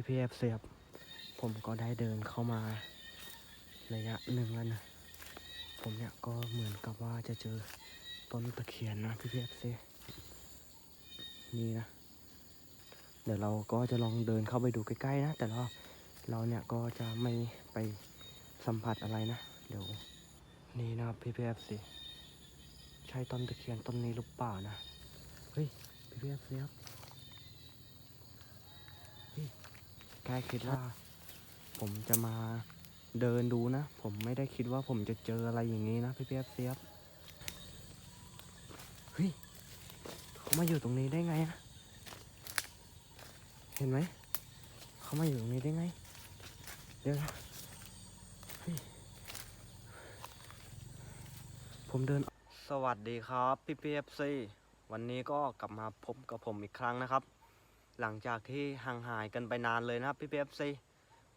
พี่พีเอฟเสียบ ผมก็ได้เดินเข้ามาระยะหนึ่งแล้วนะ ผมเนี่ยก็เหมือนกับว่าจะเจอต้นตะเคียนนะพี่พีเอฟเสียนี่นะ เดี๋ยวเราก็จะลองเดินเข้าไปดูใกล้ๆนะ แต่เราเราเนี่ยก็จะไม่ไปสัมผัสอะไรนะ เดี๋ยวนี่นะพี่พีเอฟซีใช่ต้นตะเคียนต้นนี้หรือเปล่านะ เฮ้ยพี่พีเอฟซีครับ แค่คิดว่า ผมจะมาเดินดูนะ ผมไม่ได้คิดว่าผมจะเจออะไรอย่างนี้นะพี่เปียบเสียบเฮ้ยเขามาอยู่ตรงนี้ได้ไงอะเห็นไหมเขามาอยู่ตรงนี้ได้ไง เดี๋ยวนะเฮ้ยผมเดิน สวัสดีครับ พี่เปียบซีวันนี้ก็กลับมาพบกับผมอีกครั้งนะครับ หลังจากที่ห่างหายกันไปนานเลยนะครับพี่เป๊ปซี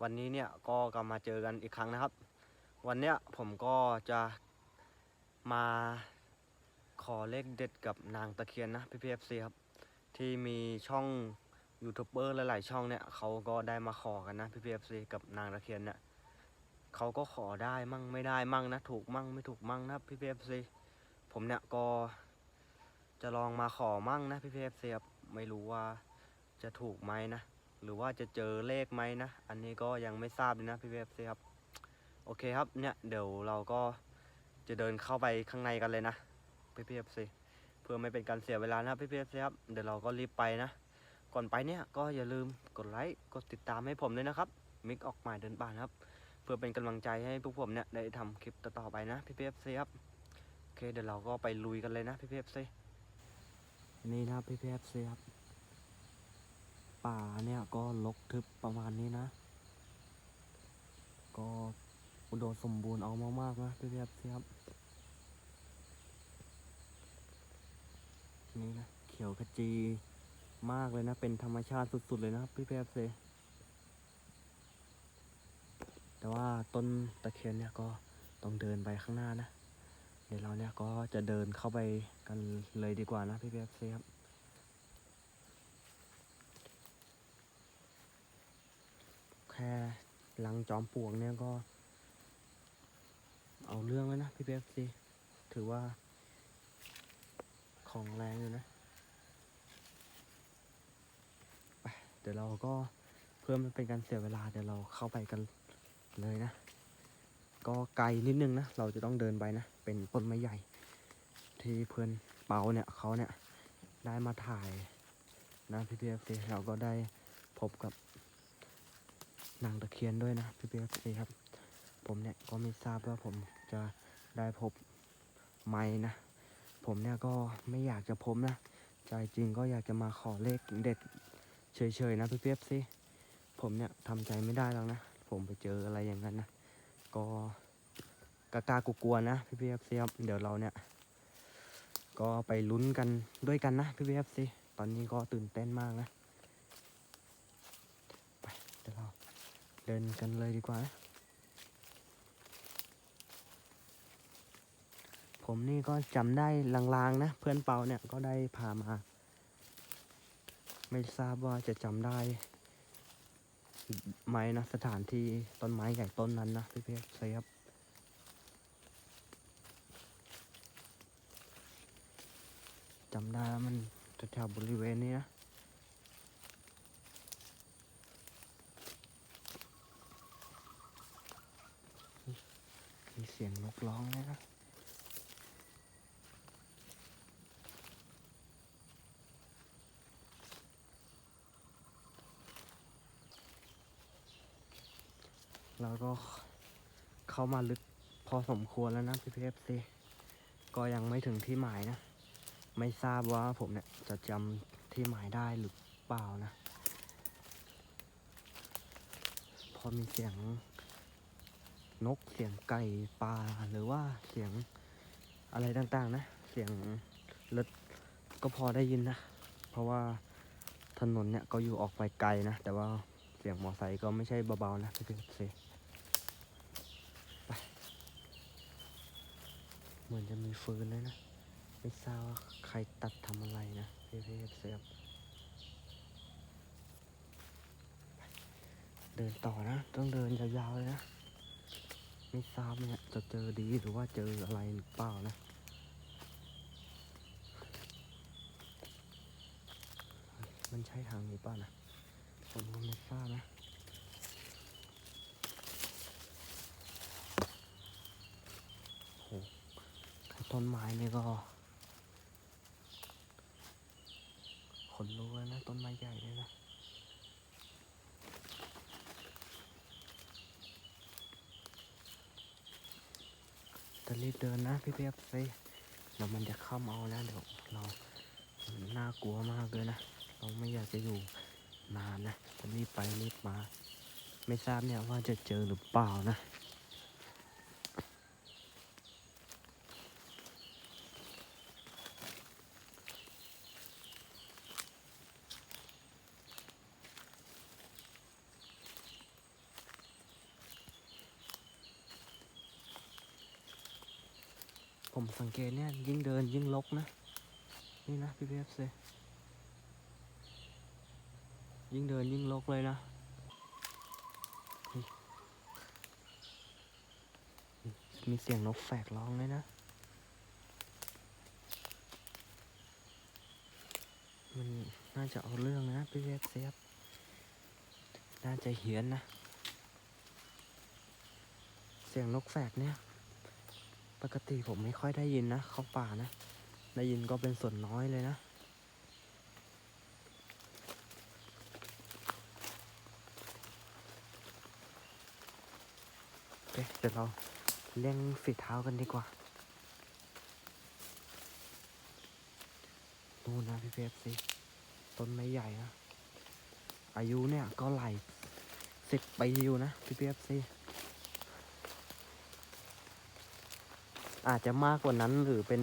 วันนี้เนี่ยก็กลับมาเจอกันอีกครั้งนะครับ วันเนี้ยผมก็จะมาขอเลขเด็ดกับนางตะเคียนนะพี่เป๊ปซีครับที่มีช่องยูทูบเบอร์หลายๆช่องเนี่ยเขาก็ได้มาขอกันนะพี่เป๊ปซีกับนางตะเคียนเนี่ยเขาก็ขอได้มั่งไม่ได้มั่งนะ ถูกมั่งไม่ถูกมั่งนะพี่เป๊ปซีผมเนี่ยก็จะลองมาขอมั่งนะพี่เป๊ปซีครับไม่รู้ว่า จะถูกไหมนะ หรือว่าจะเจอเลขไหมนะ อันนี้ก็ยังไม่ทราบเลยนะพี่เวฟซีครับ โอเคครับเนี่ยเดี๋ยวเราก็จะเดินเข้าไปข้างในกันเลยนะพี่พีเอฟซีเพื่อไม่เป็นการเสียเวลานะพี่พีเอฟซีครับเดี๋ยวเราก็รีบไปนะ ก่อนไปเนี่ยก็อย่าลืมกดไลค์กดติดตามให้ผมด้วยนะครับมิกออกหมายเดินป่านครับ เพื่อเป็นกำลังใจให้พวกผมเนี่ยได้ทำคลิปต่อๆไปนะพี่พีเอฟซีครับโอเคเดี๋ยวเราก็ไปลุยกันเลยนะพี่พีเอฟซีนี่นะพี่พีเอฟซีครับ ป่าเนี่ยก็ลกทึบประมาณนี้นะ ก็อุดมสมบูรณ์เอามากๆนะพี่เพียบเสียบนี่นะ เขียวขจีมากเลยนะ เป็นธรรมชาติสุด ๆ เลยนะครับพี่เพียบเซแต่ว่าต้นตะเคียนเนี่ยก็ต้องเดินไปข้างหน้านะ เดี๋ยวเราเนี่ยก็จะเดินเข้าไปกันเลยดีกว่านะพี่เพียบเซครับ แค่ลังจอมปลวกเนี่ยก็ เอาเรื่องแล้วนะพี่เป๊ปซีถือว่า ของแรงอยู่นะไปเดี๋ยวเราก็เพื่อไม่เป็นการเสียเวลาเดี๋ยวเราเข้าไปกันเลยนะ ก็ไกลนิดนึงนะ เราจะต้องเดินไปนะ เป็นต้นไม้ใหญ่ ที่เพื่อนเปาเนี่ยเขาเนี่ยได้มาถ่ายนะพี่พีเอฟซีเราก็ได้พบกับ นางตะเคียนด้วยนะพี่เปียกครับ ผมเนี่ยก็ไม่ทราบว่าผมจะได้พบไหมนะ ผมเนี่ยก็ไม่อยากจะพบนะ ใจจริงก็อยากจะมาขอเลขเด็ดเฉยๆนะพี่เปียกสิผมเนี่ยทำใจไม่ได้แล้วนะ ผมไปเจออะไรอย่างนั้นนะ ก็กล้ากลัวๆนะพี่เปียกสิครับเดี๋ยวเราเนี่ย ก็ไปลุ้นกันด้วยกันนะพี่เปียกสิตอนนี้ก็ตื่นเต้นมากนะ ไปเดี๋ยวเรา เดินกันเลยดีกว่า ผมนี่ก็จำได้ลางๆนะ เพื่อนเปาเนี่ยก็ได้พามา ไม่ทราบว่าจะจำได้ไหมนะสถานที่ต้นไม้ใหญ่ต้นนั้นนะพี่เพชรเซฟจำได้มันแถวบริเวณนี้นะ สียงนกร้องเลยนะเราก็เข้ามาลึกพอสมควรแล้วนะพี่เพฟซีก็ยังไม่ถึงที่หมายนะ ไม่ทราบว่าผมเนี่ยจะจำที่หมายได้หรือเปล่านะ พอมีเสียง นกเสียงไก่ปลาหรือว่าเสียงอะไรต่างๆ นะ เสียงรถก็พอได้ยินนะ เพราะว่าถนนเนี่ยก็อยู่ออกไปไกลนะ แต่ว่าเสียงมอไซค์ก็ไม่ใช่เบาๆนะพี่พี่เซไปเหมือนจะมีฟืนเลยนะ ไม่ทราบว่าใครตัดทำอะไรนะเพี่พี่เซเดินต่อนะ ต้องเดินยาวๆเลยนะ ไม่ทราบเนี่ยจะเจอดีหรือว่าเจออะไรหรือเปล่านะมันใช่ทางนี้เปล่านะผมก็ไม่ทราบนะโหต้นไม้นี่ก็ขนลุกแล้วนะ ต้นไม้ใหญ่เลยนะ จะรีบ เดินนะพี่เปียบไปเดี๋ยวมันจะเข้ามาเอาแล้วเดี๋ยวเรานน่ากลัวมากเลยนะเราไม่อยากจะอยู่นานนะจะรีบไปรีบมา ไม่ทราบเนี่ยว่าจะเจอหรือเปล่านะ ผมสังเกตเนี่ยยิ่งเดินยิ่งลกนะ นี่นะพี่เพียบเซยิ่งเดินยิ่งลกเลยนะมีเสียงนกแฝกร้องเลยนะ มันน่าจะเอาเรื่องนะพี่เพียบเซฟน่าจะเหียนนะ เสียงนกแฝกเนี่ย ปกติผมไม่ค่อยได้ยินนะเข้าป่านะ ได้ยินก็เป็นส่วนน้อยเลยนะโอเคเดี๋ยวเราเล่งฝีเท้ากันดีกว่านู่นนะพี่เพชรสิต้นไม้ใหญ่นะ อายุเนี่ยก็ไหลสิบปีอยู่นะพี่เพชรสิ อาจจะมากกว่านั้นหรือเป็น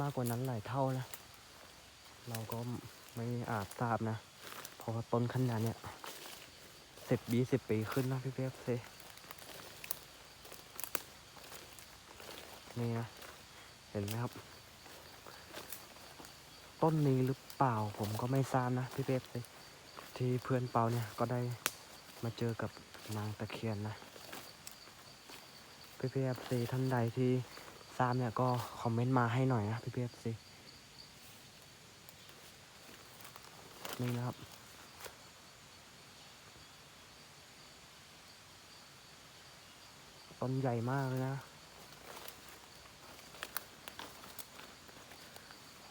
มากกว่านั้นหลายเท่านะ เราก็ไม่อาจทราบนะ เพราะว่าต้นขนาดเนี่ยสิบยี่สิบปีขึ้นนะพี่เป๊กเซนี่นะ เห็นไหมครับ ต้นนี้หรือเปล่าผมก็ไม่ทราบนะพี่เป๊กเซที่เพื่อนเปาเนี่ยก็ได้มาเจอกับนางตะเคียนนะ พี่พีเอฟซีท่านใดที่ทราบเนี่ยก็คอมเมนต์มาให้หน่อยนะพี่พีเอฟซีนี่นะครับต้นใหญ่มากเลยนะ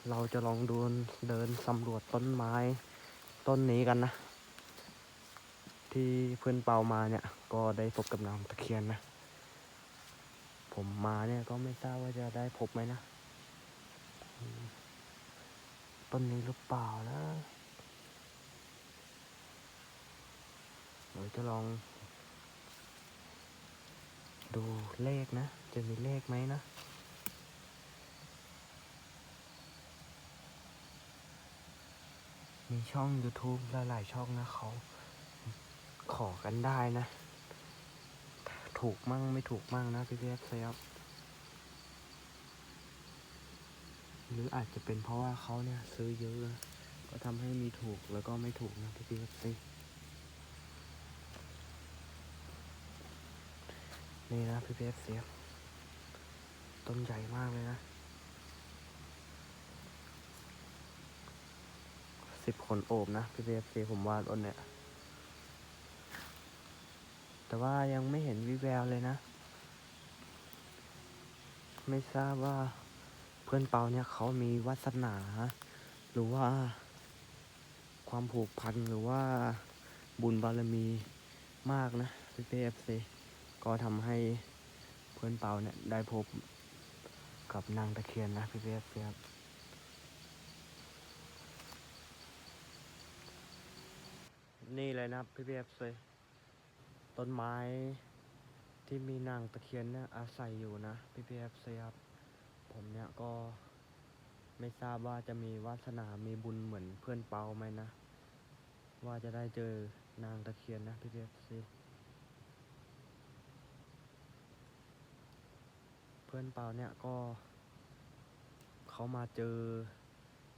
เราจะลองดูเดินสำรวจต้นไม้ต้นนี้กันนะ ที่เพื่อนเปามาเนี่ย ก็ได้พบกับนางตะเคียนนะ ผมมาเนี่ยก็ไม่ทราบว่าจะได้พบไหมนะต้นนี้หรือเปล่านะเดี๋ยวจะลอง ดูเลขนะ จะมีเลขไหมนะมีช่อง YouTube หลายๆช่องนะเขาขอกันได้นะ ถูกมั่งไม่ถูกมั่งนะพี่เพียเซฟหรืออาจจะเป็นเพราะว่าเขาเนี่ยซื้อเยอะ ก็ทำให้มีถูกแล้วก็ไม่ถูกนะพี่เพียเซนี่นะพี่เพียเซฟต้นใหญ่มากเลยนะสิบคนโอบนะพี่เพียเซผมวาดต้นเนี่ย แต่ว่ายังไม่เห็นวิแววเลยนะ ไม่ทราบว่าเพื่อนเปาเนี่ยเขามีวาสนา หรือว่า ความผูกพันหรือว่าบุญบารมีมากนะพี่เอฟซีก็ทำให้เพื่อนเปาเนี่ยได้พบกับนางตะเคียนนะพี่เอฟซีครับนี่เลยนะพี่เอฟซี ต้นไม้ที่มีนางตะเคียนเนี่ยอาศัยอยู่นะพี่พีเอฟซีครับ ผมเนี่ยก็ไม่ทราบว่าจะมีวาสนา มีบุญเหมือนเพื่อนเปาไหมนะ ว่าจะได้เจอนางตะเคียนนะพี่พีเอฟซีเพื่อนเปาเนี่ยก็ เขามาเจอ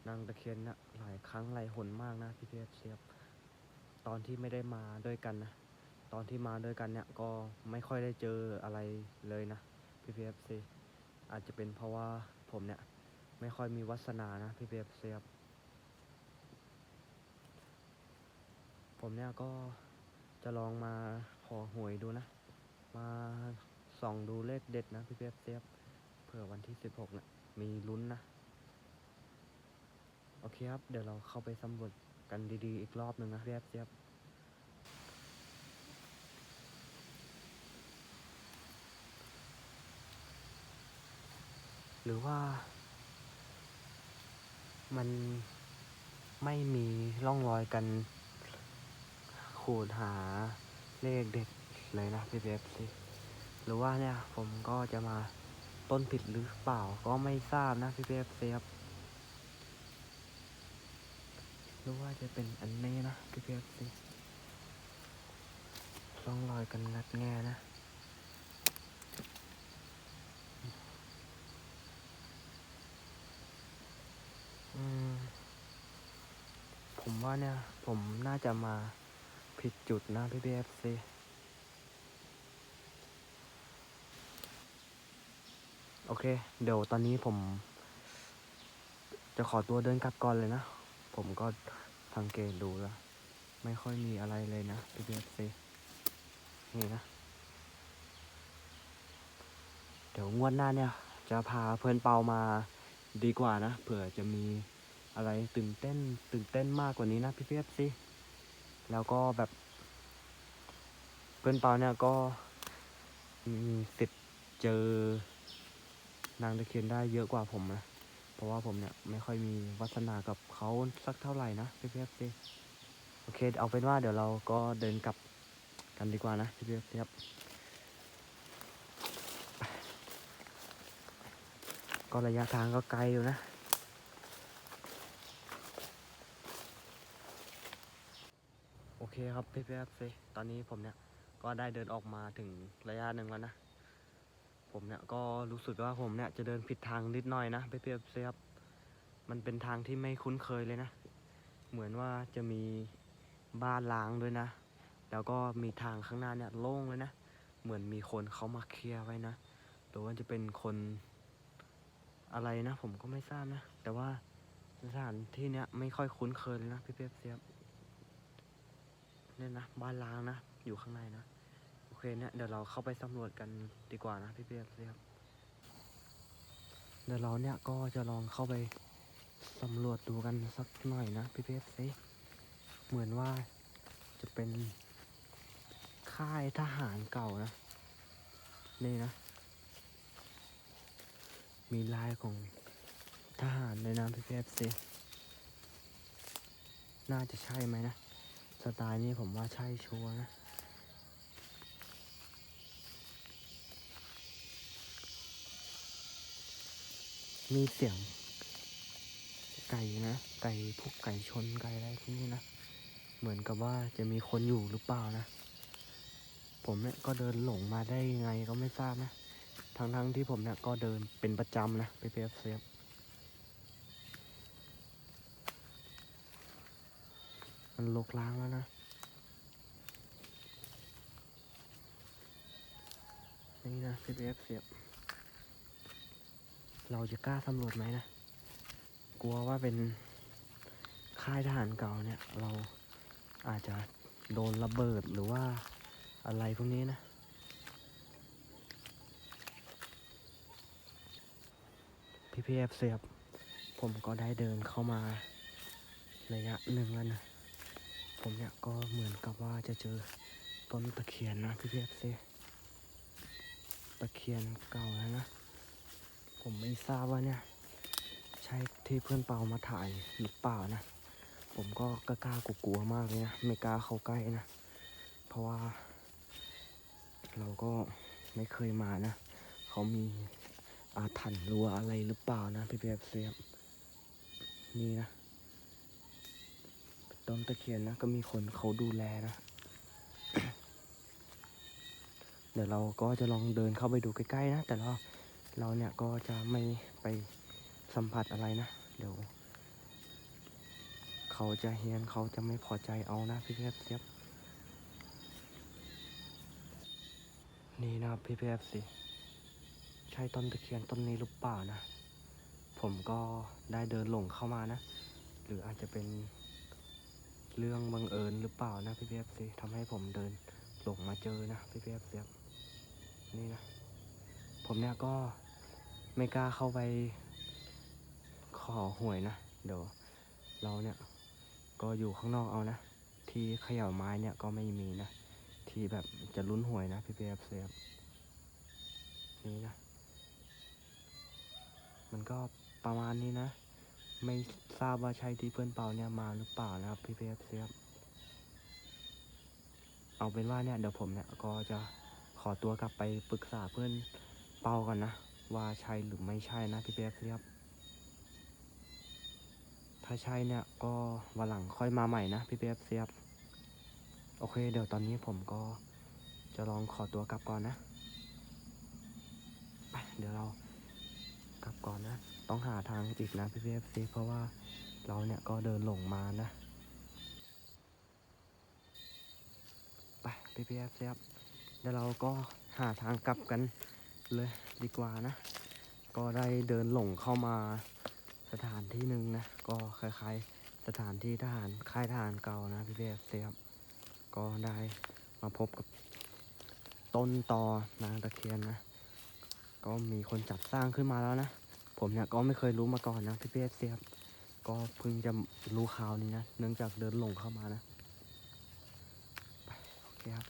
นางตะเคียนเนี่ยหลายครั้งหลายหนมากนะพี่พีเอฟซีครับตอนที่ไม่ได้มาด้วยกันนะ ตอนที่มาด้วยกันเนี่ยก็ไม่ค่อยได้เจออะไรเลยนะพี่พีเอฟซีอาจจะเป็นเพราะว่าผมเนี่ยไม่ค่อยมีวัสนานะพี่พีเอฟซีครับผมเนี่ยก็จะลองมาขอหวยดูนะ มาส่องดูเลขเด็ดนะพี่พีเอฟซีครับเผื่อวันที่สิบหกเนี่ยมีลุ้นนะ โอเคครับ เดี๋ยวเราเข้าไปสำรวจกันดีๆ อีกรอบหนึ่งนะพี่แอบเจี๊ยบ หรือว่า มันไม่มีร่องรอยกันขูดหาเลขเด็ดเลยนะพี่เบบสิหรือว่าเนี่ยผมก็จะมาต้นผิดหรือเปล่าก็ไม่ทราบนะพี่เบบสิครับหรือว่าจะเป็นอันนี้นะพี่เพียบสิร่องรอยกันงัดแง่นะ อืม ผม ว่าเนี่ย ผมน่าจะมาผิดจุดนะพี่เพียบสิโอเค เดี๋ยวตอนนี้ผม จะขอตัวเดินกลับก่อนเลยนะ ผมก็สังเกตดูแล้ว ไม่ค่อยมีอะไรเลยนะพี่เบสซีนี่นะ เดี๋ยวงวดหน้าเนี่ย จะพาเพื่อนเปามาดีกว่านะเผื่อจะมี อะไรตื่นเต้น ตื่นเต้นมากกว่านี้นะพี่เบสซีแล้วก็แบบ เพื่อนเปาเนี่ยก็มีสิทธิ์เจอนางตะเคียนได้เยอะกว่าผมนะเพราะว่าผมเนี่ยไม่ค่อยมีวัฒนากับเขาสักเท่าไหร่นะพี่เพียบซีโอเคเอาเป็นว่าเดี๋ยวเราก็เดินกลับกันดีกว่านะพี่เพียบครับก็ระยะทางก็ไกลอยู่นะ โอ เคครับพี่เพียบซีตอนนี้ผมเนี่ยก็ได้เดินออกมาถึงระยะหนึ่งแล้วนะ ผมเนี่ยก็รู้สึกว่าผมเนี่ยจะเดินผิดทางนิดหน่อยนะพี่เพียบซีครับมันเป็นทางที่ไม่คุ้นเคยเลยนะ เหมือนว่าจะมีบ้านล้างด้วยนะ แล้วก็มีทางข้างหน้าเนี่ยโล่งเลยนะ เหมือนมีคนเขามาเคลียร์ไว้นะหรือว่าจะเป็นคนอะไรนะ ผมก็ไม่ทราบนะ แต่ว่าสถานที่เนี้ยไม่ค่อยคุ้นเคยเลยนะพี่เป๊ปเสียบ เนี่ยนะบ้านล้างนะ อยู่ข้างในนะโอเคเนี่ยเดี๋ยวเราเข้าไปสำรวจกันดีกว่านะพี่เป๊ปเสียบเดี๋ยวเราเนี่ยก็จะลองเข้าไปสำรวจดูกันสักหน่อยนะพี่เพชรสิเหมือนว่าจะเป็นค่ายทหารเก่านะนี่นะ มีลายของทหารในน้ำพี่เพชรสิน่าจะใช่ไหมนะ สไตล์นี้ผมว่าใช่ชัวร์นะมีเสียงไก่นะ ไก่พวกไก่ชนไก่อะไรพวกนี้นะ เหมือนกับว่าจะมีคนอยู่หรือเปล่านะ ผมเนี่ยก็เดินหลงมาได้ยังไงก็ไม่ทราบนะ ทั้งๆทที่ผมเนี่ยก็เดินเป็นประจำนะไปเปียบเสียบ มันลกล้างแล้วนะนี่นะพี่เปียบเสียบ เราจะกล้าสำรวจไหมนะ กลัวว่าเป็นค่ายทหารเก่าเนี่ย เราอาจจะโดนระเบิดหรือว่าอะไรพวกนี้นะพี่พีเอฟเสียบ ผมก็ได้เดินเข้ามาระยะหนึ่งแล้วนะ ผมเนี่ยก็เหมือนกับว่าจะเจอต้นตะเคียนนะพี่พีเอฟเสีตะเคียนเก่าแล้วนะ ผมไม่ทราบว่าเนี่ย ใช่ที่เพื่อนเปามาถ่ายหรือเปล่านะ ผมก็กล้ากลัวมากเลยนะไม่กล้าเข้าใกล้นะ เพราะว่า เราก็ไม่เคยมานะเขามีอาถรรพ์รัวอะไรหรือเปล่านะพี่เปียบเสีนี่นะ ต้นตะเคียนนะก็มีคนเขาดูแลนะ เดี๋ยวเราก็จะลองเดินเข้าไปดูใกล้ๆนะ แต่เราเราเนี่ยก็จะไม่ไปสัมผัสอะไรนะ เดี๋ยว เขาจะเฮียนเขาจะไม่พอใจเอานะพี่เพียบเสียบนี่นะพี่เพียบสิใช่ต้นตะเคียนต้นนี้หรือเปล่านะ ผมก็ได้เดินหลงเข้ามานะ หรืออาจจะเป็น เรื่องบังเอิญหรือเปล่านะพี่เพียบสิทำให้ผมเดินหลงมาเจอนะพี่เพียบเสียบนี่นะ ผมเนี่ยก็ไม่กล้าเข้าไปขอหวยนะ เดี๋ยวเราเนี่ยก็อยู่ข้างนอกเอานะ ที่เขย่าไม้เนี่ยก็ไม่มีนะ ที่แบบจะลุ้นหวยนะพี่เปียบเสียบนี่นะ มันก็ประมาณนี้นะ ไม่ทราบว่าใช่ที่เพื่อนเปาเนี่ยมาหรือเปล่านะครับ พี่เปียบเสียบเอาเป็นว่าเนี่ยเดี๋ยวผมเนี่ยก็จะขอตัวกลับไปปรึกษาเพื่อนเปาก่อนนะ ว่าใช่หรือไม่ใช่นะพี่เปียบเสียบถ้าใช่เนี่ยก็วันหลังค่อยมาใหม่นะพี่เปียบเสียบโอเค เดี๋ยวตอนนี้ผมก็จะลองขอตัวกลับก่อนนะ ไป เดี๋ยวเรากลับก่อนนะ ต้องหาทางอีกนะพี่เปียบเสีเพราะว่าเราเนี่ยก็เดินหลงมานะ ไปพี่เปียบเสียบเดี๋ยวเราก็หาทางกลับกันเลยดีกว่านะ ก็ได้เดินหลงเข้ามาสถานที่หนึ่งนะ ก็คล้ายๆสถานที่ทหารค่ายทหารเก่านะพี่เบสเซียบก็ได้มาพบกับต้นตอนางตะเคียนนะ ก็มีคนจัดสร้างขึ้นมาแล้วนะ ผมเนี่ยก็ไม่เคยรู้มาก่อนนะพี่เบสเซียบก็เพิ่งจะรู้ข่าวนี้นะเนื่องจากเดินหลงเข้ามานะไปโอเคครับ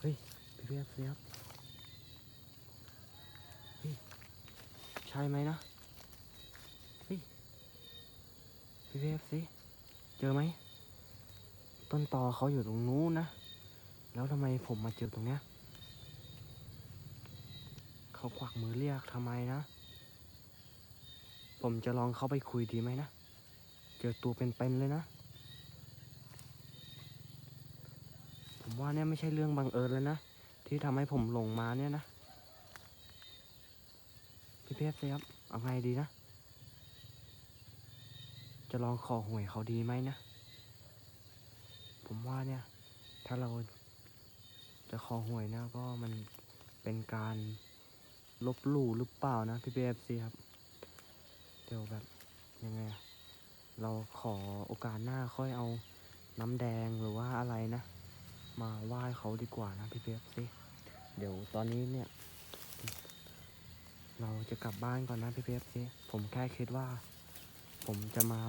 เฮ้ยพี่เบสเซียบเฮ้ยใช่ไหมนะเฮ้ยพี่เวฟสิเจอไหมต้นตอเขาอยู่ตรงนู้นนะแล้วทำไมผมมาเจอตรงเนี้ย เขาควักมือเรียกทำไมนะ ผมจะลองเข้าไปคุยดีไหมนะ เจอตัวเป็นๆเลยนะ ผมว่าเนี่ยไม่ใช่เรื่องบังเอิญเลยนะ ที่ทำให้ผมหลงมาเนี่ยนะ พี่เพชรครับ เอาไงดีนะ จะลองขอหวยเขาดีไหมนะ ผมว่าเนี่ย ถ้าเราจะขอหวยนะก็มันเป็นการ ลบลู่หรือเปล่านะพี่เบฟซีครับเดี๋ยวแบบยังไงเราขอโอกาสหน้าค่อยเอาน้ำแดงหรือว่าอะไรนะ มาไหว้เขาดีกว่านะพี่เบฟซีเดี๋ยวตอนนี้เนี่ย เราจะกลับบ้านก่อนนะพี่เพชรผมแค่คิดว่า ผมจะมา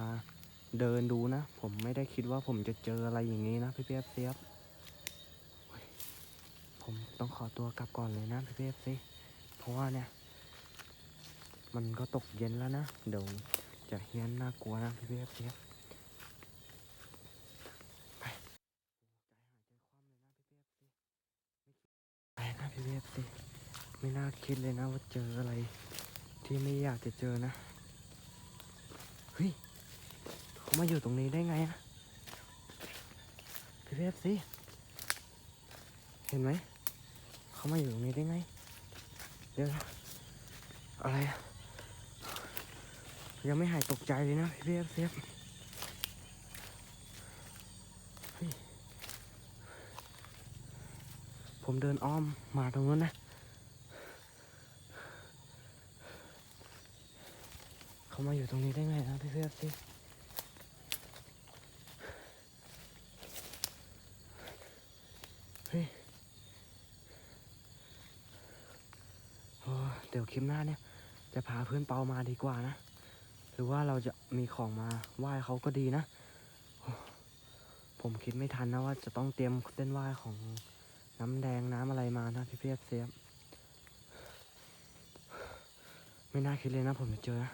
เดินดูนะ ผมไม่ได้คิดว่าผมจะเจออะไรอย่างนี้นะพี่เพชรเสียบเฮ้ยผมต้องขอตัวกลับก่อนเลยนะพี่เพชรสิ ราะว่าเนี่ย มันก็ตกเย็นแล้วนะ เดี๋ยวจะเฮี้ยนน่ากลัวนะพี่เพชรเสียไปใจหายใจคว่ำเลยนะพี่เพชรสิไม่คิดไปนะพี่เพชรสิไม่น่าคิดเลยนะว่าเจออะไร ที่ไม่อยากจะเจอนะ เฮ้ยเขามาอยู่ตรงนี้ได้ไงอะพี่เพชรสิเห็นไหม เขามาอยู่ตรงนี้ได้ไง เดี๋ยวอะไรยังไม่หายตกใจเลยนะพี่เพชรเสียบเฮ้ผมเดินอ้อมมาตรงนู้นนะ เขามาอยู่ตรงนี้ได้ไงนะพี่เพื่อนสิเฮ้ยโอ้เดี๋ยวค ลิปหน้าเนี่ย จะพาเพื่อนเปามาดีกว่านะ หรือว่าเราจะมีของมาไหว้เขาก็ดีนะ ผมคิดไม่ทันนะว่าจะต้องเตรียมเส้นไหว้ของน้ำแดงน้ำอะไรมานะพี่เพียบเสียบไม่น่าคิดเลยนะผมจะเจอนะ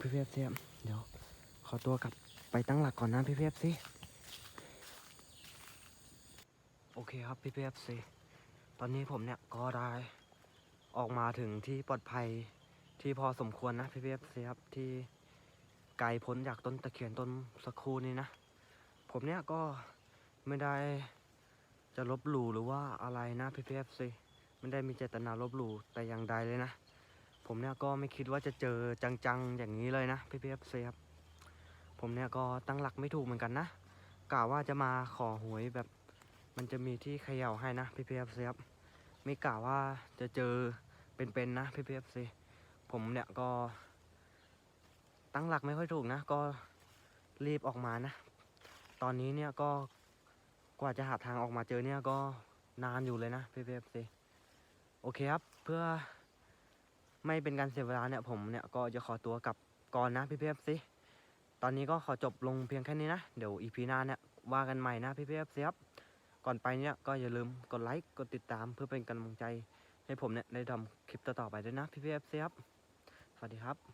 พี่เพียบเสียบเดี๋ยว ขอตัวกลับไปตั้งหลักก่อนนะพี่เพียบสิโอเคครับพี่เพียบสิตอนนี้ผมเนี่ยก็ได้ ออกมาถึงที่ปลอดภัยที่พอสมควรนะพี่เพียบสิครับที่ไกลพ้นจากต้นตะเคียนต้นสักครู่นี้นะ ผมเนี่ยก็ไม่ได้จะลบหลู่หรือว่าอะไรนะพี่เพียบสิไม่ได้มีเจตนาลบหลู่แต่อย่างใดเลยนะ ผมเนี่ยก็ไม่คิดว่าจะเจอจังๆอย่างนี้เลยนะพี่พีเอฟซีครับผมเนี่ยก็ตั้งหลักไม่ถูกเหมือนกันนะกะว่าจะมาขอหวยแบบ มันจะมีที่เขย่าให้นะพี่พีเอฟซีครับ ไม่กะว่าจะเจอเป็นๆนะพี่พีเอฟซีผมเนี่ยก็ ตั้งหลักไม่ค่อยถูกนะ ก็รีบออกมานะ ตอนนี้เนี่ยก็กว่าจะหาทางออกมาเจอเนี่ยก็นานอยู่เลยนะพี่พีเอฟซีโอเคครับ เพื่อไม่เป็นการเสียเวลาเนี่ยผมเนี่ยก็จะขอตัวกลับก่อนนะพี่พีเอฟซีตอนนี้ก็ขอจบลงเพียงแค่นี้นะ เดี๋ยวอีพีหน้าเนี่ยว่ากันใหม่นะพี่พีเอฟซีครับ ก่อนไปเนี่ยก็อย่าลืมกดไลค์กดติดตามเพื่อเป็นกำลังใจให้ผมเนี่ยได้ทำคลิปต่อๆไปด้วยนะพี่พีเอฟซีครับ สวัสดีครับ